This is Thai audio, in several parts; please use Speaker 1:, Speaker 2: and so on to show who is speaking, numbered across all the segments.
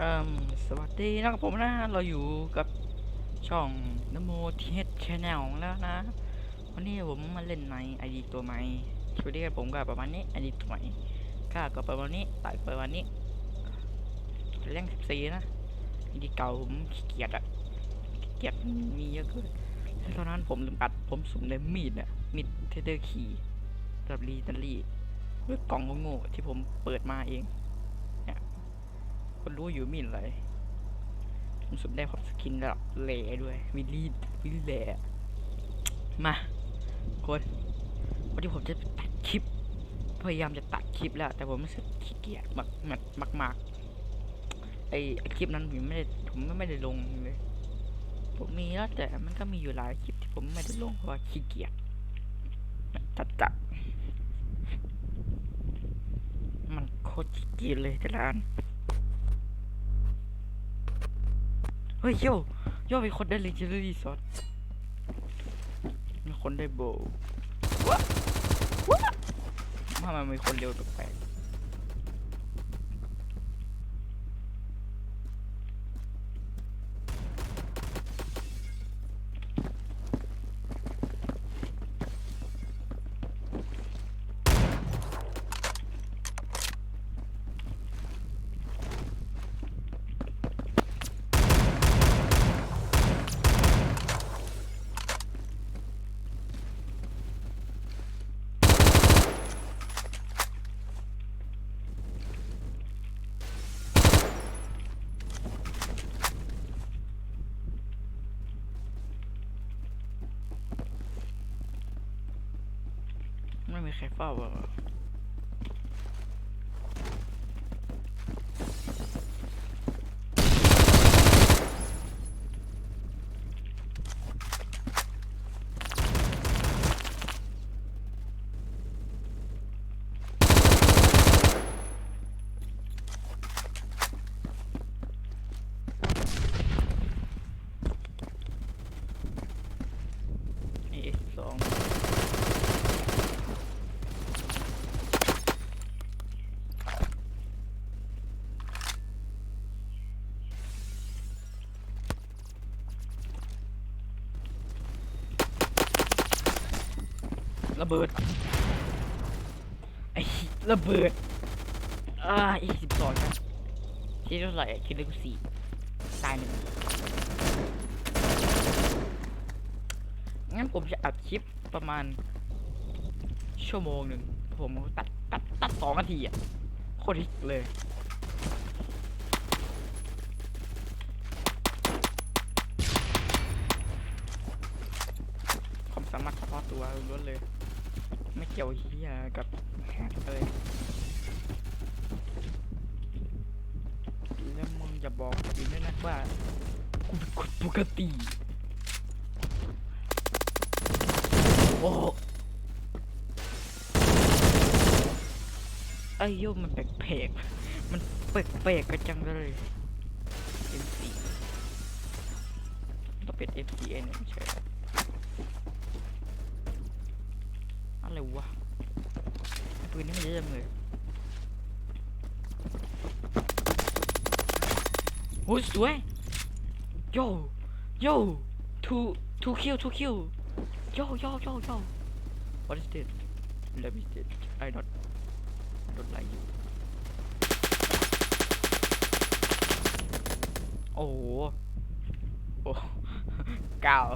Speaker 1: เอ่มสวัสดีนะครับผมนะเราอยู่กับช่องนโมทีเฮดชแนลแล้วนะ วันนี้ผมมาเล่นในไอดีตัวใหม่สวัสดีครับผมก็ประมาณนี้ไอดีตัวใหม่ค่าก็ประมาณนี้ตายประมาณนี้เล่นสิบสี่นะไอดีเก่าผมเกียจอะเกียจมีเยอะเกินแล้วตอนนั้นผมลืมอัดผมสุ่มในมีดอะมีดเทเดอร์คีกับลีตันลีด้วยกล่องโง่ที่ผมเปิดมาเอง คนรู้อยู่มีอะไรผมสุดได้ความสกินระดับแหล่ด้วยวิลลี่วิลลี่แหล่มาคนวันที่ผมจะตัดคลิป พยายามจะตัดคลิปแล้ว แต่ผมรู้สึกขี้เกียจมากมากมากมากไอไอคลิปนั้นผมไม่ได้ผมไม่ได้ลงเลยผมมีแล้วแต่มันก็มีอยู่หลายคลิปที่ผมไม่ได้ลงเพราะขี้เกียจจัดจัดมันโคตรขี้เกียจเลยแต่ละอัน เฮ้ยโยโยมีคนได้เลเจนดารี่ซอสมีคนได้โบว์ว้าว้าทำไมมีคนเร็วแปลก ๆไม่ ระเบิดไอ้ระเบิดอ่าอีสิบสองนะคิดเท่าไหร่อะคิดเลขสี่ตายหนึ่งงั้นผมจะอัดคลิปประมาณ ชั่วโมงหนึ่งผมตัดตัดตัดสองนาทีอะโคตรฮิตเลยความสามารถเฉพาะตัวล้วนเลย ไม่เกี่ยวเฮียกับแฮกเลยแล้วมึงอย่าบอกอีกด้วยนะว่ากูเป็นคนปกติ โอ้ไอ้โยมมันแปลกๆมันแปลกๆกันจังเลย MC ต้องเป็น FCN ไม่ใช่เหรอ อะไรวะไอ้ปืนนี่มันเยอะจังเลยโอ้ยสวย โย โย two two kill two kill yo yo yo yo what is this let me see I not I don't like you โอ้โหโอ้กาว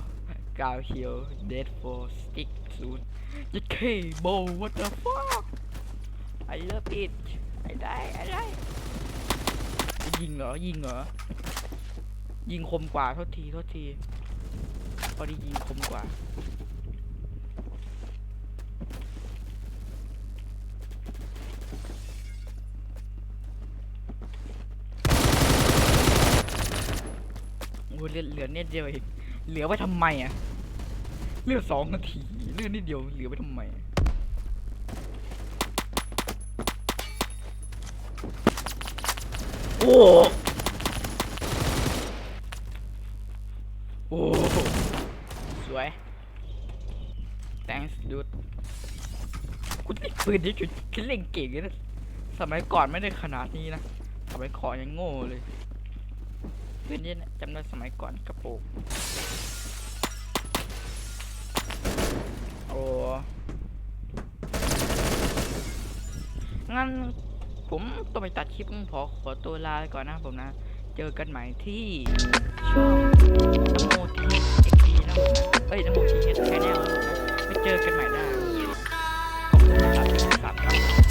Speaker 1: กาวฮิล dead for stick Soon ยัดเคโบ what the fuck I love it ไอ้ได้ไอ้ได้ยิงเหรอ ยิงเหรอ ยิงคมกว่า โทษทีโทษทีพอดียิงคมกว่าเหลือเหลือเนิดเดียวเองเหลือไว้ทำไมอะ เหลือสองนาทีเหลือนิดเดียวเหลือไว้ทำไมอะโอ้โอ้สวย thanks dude คุณเล่นปืนนี่จุดคิดเล่นเก่งเลยนะสมัยก่อนไม่ได้ขนาดนี้นะสมัยก่อนยังโง่เลยเพื่อนเนี่ยจำได้สมัยก่อนกระโปรง โอ้ งั้นผมต้องไปตัดคลิปขอขอตัวลาก่อนนะผมนะ เจอกันใหม่ที่ช่องโมทีเอ็กซีนะผมนะเอ้ยโมทีเอ็กซ์แคนแนลนะผมนะไปเจอกันใหม่นะขอบคุณนะครับดตามครับ